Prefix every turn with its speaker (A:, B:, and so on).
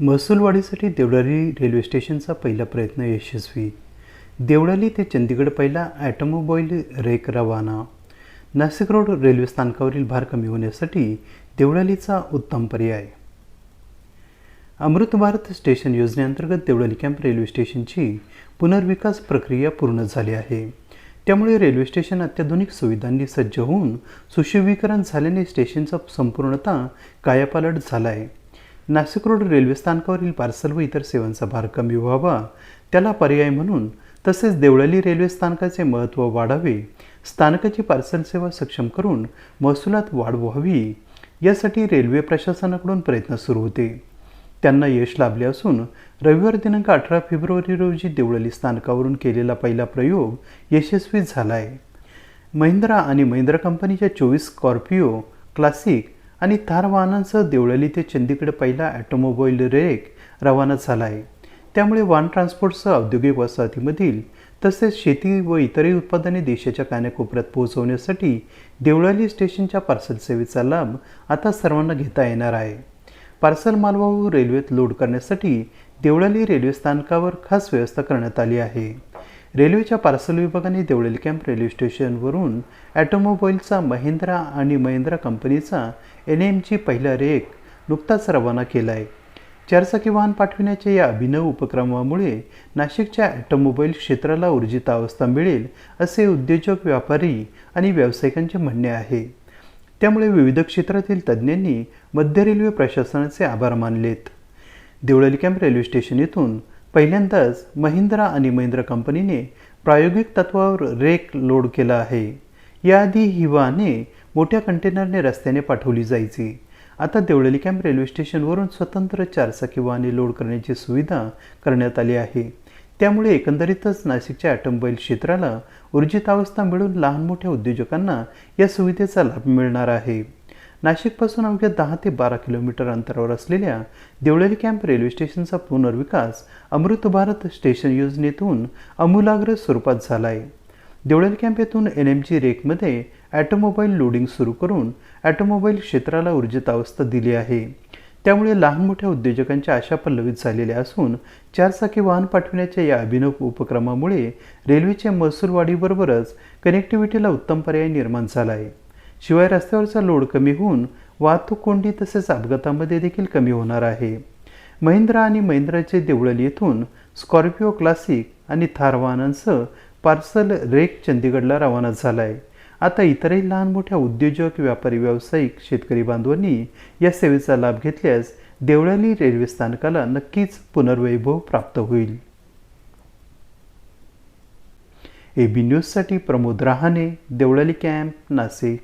A: महसूलवाढीसाठी Deolali railway स्टेशनचा पहिला प्रयत्न यशस्वी. देवळाली ते चंदीगड पहिला ॲटोमोबाईल रेक रवाना. नाशिक रोड रेल्वे स्थानकावरील भार कमी होण्यासाठी देवळालीचा उत्तम पर्याय. अमृत भारत स्टेशन योजनेअंतर्गत देवळाली कॅम्प रेल्वे स्टेशनची पुनर्विकास प्रक्रिया पूर्ण झाली आहे. त्यामुळे रेल्वे स्टेशन अत्याधुनिक सुविधांनी सज्ज होऊन सुशोभीकरण झाल्याने स्टेशनचा संपूर्णतः कायापालट झाला आहे नाशिक रोड रेल्वे स्थानकावरील पार्सल व इतर सेवांचा भार कमी व्हावा त्याला पर्याय म्हणून तसेच देवळाली रेल्वे स्थानकाचे महत्त्व वाढावे स्थानकाची पार्सल सेवा सक्षम करून महसुलात वाढ व्हावी यासाठी रेल्वे प्रशासनाकडून प्रयत्न सुरू होते. त्यांना यश लाभले असून रविवार दिनांक अठरा फेब्रुवारी रोजी देवळाली स्थानकावरून केलेला पहिला प्रयोग यशस्वी झाला आहे महिंद्रा आणि महिंद्रा कंपनीच्या चोवीस स्कॉर्पिओ क्लासिक आणि थार वाहनांसह देवळाली ते चंदीगड पहिला ॲटोमोबाईल रेक रवाना झाला आहे त्यामुळे वाहन ट्रान्सपोर्टसह औद्योगिक वसाहतीमधील तसेच शेती व इतरही उत्पादने देशाच्या कानाकोपऱ्यात पोहोचवण्यासाठी देवळाली स्टेशनच्या पार्सल सेवेचा लाभ आता सर्वांना घेता येणार आहे. पार्सल मालवाहू रेल्वेत लोड करण्यासाठी देवळाली रेल्वे स्थानकावर खास व्यवस्था करण्यात आली आहे. रेल्वेच्या पार्सल विभागाने देवळेल कॅम्प रेल्वे स्टेशनवरून ॲटोमोबाईलचा महिंद्रा आणि महिंद्रा कंपनीचा एन एमची पहिला रेक नुकताच रवाना केला आहे चारचाकी वाहन पाठविण्याच्या या अभिनव उपक्रमामुळे नाशिकच्या ॲटोमोबाईल क्षेत्राला ऊर्जित अवस्था मिळेल असे उद्योजक व्यापारी आणि व्यावसायिकांचे म्हणणे आहे. त्यामुळे विविध क्षेत्रातील तज्ज्ञांनी मध्य रेल्वे प्रशासनाचे आभार मानलेत. देवळाली कॅम्प रेल्वे स्टेशन येथून पहिल्यांदाच महिंद्रा आणि महिंद्रा कंपनीने प्रायोगिक तत्वावर रेक लोड केला आहे. याआधी ही वाहने मोठ्या कंटेनरने रस्त्याने पाठवली जायची. आता देवळली कॅम्प रेल्वे स्टेशनवरून स्वतंत्र चारचाकी वाहने लोड करण्याची सुविधा करण्यात आली आहे. त्यामुळे एकंदरीतच नाशिकच्या ॲटोमोबाईल क्षेत्राला ऊर्जित अवस्था मिळून लहान मोठ्या उद्योजकांना या सुविधेचा लाभ मिळणार आहे. नाशिकपासून अवघ्या दहा ते बारा किलोमीटर अंतरावर असलेल्या देवळाली कॅम्प रेल्वे स्टेशनचा पुनर्विकास अमृत भारत स्टेशन योजनेतून अमूलाग्र स्वरूपात झाला आहे देवळाली कॅम्प येथून एन एम जी रेकमध्ये ॲटोमोबाईल लोडिंग सुरू करून ॲटोमोबाईल क्षेत्राला ऊर्जित अवस्था दिली आहे. त्यामुळे लहान मोठ्या उद्योजकांच्या आशा पल्लवित झालेल्या असून चारचाकी वाहन पाठविण्याच्या या अभिनव उपक्रमामुळे रेल्वेच्या महसूल वाढीबरोबरच कनेक्टिव्हिटीला उत्तम पर्याय निर्माण झाला आहे शिवाय रस्त्यावरचा लोड कमी होऊन वाहतूक कोंडी तसेच अपघातामध्ये देखील कमी होणार आहे. महिंद्रा आणि महिंद्राचे देवळल येथून स्कॉर्पिओ क्लासिक आणि थार वाहनांसह पार्सल रेक चंदीगडला रवाना झाला आहे आता इतरही लहान मोठ्या उद्योजक व्यापारी व्यावसायिक शेतकरी बांधवांनी या सेवेचा लाभ घेतल्यास देवळाली रेल्वे स्थानकाला नक्कीच पुनर्वैभव प्राप्त होईल. ए बी न्यूजसाठी प्रमोद रहाणे देवळाली कॅम्प नाशिक.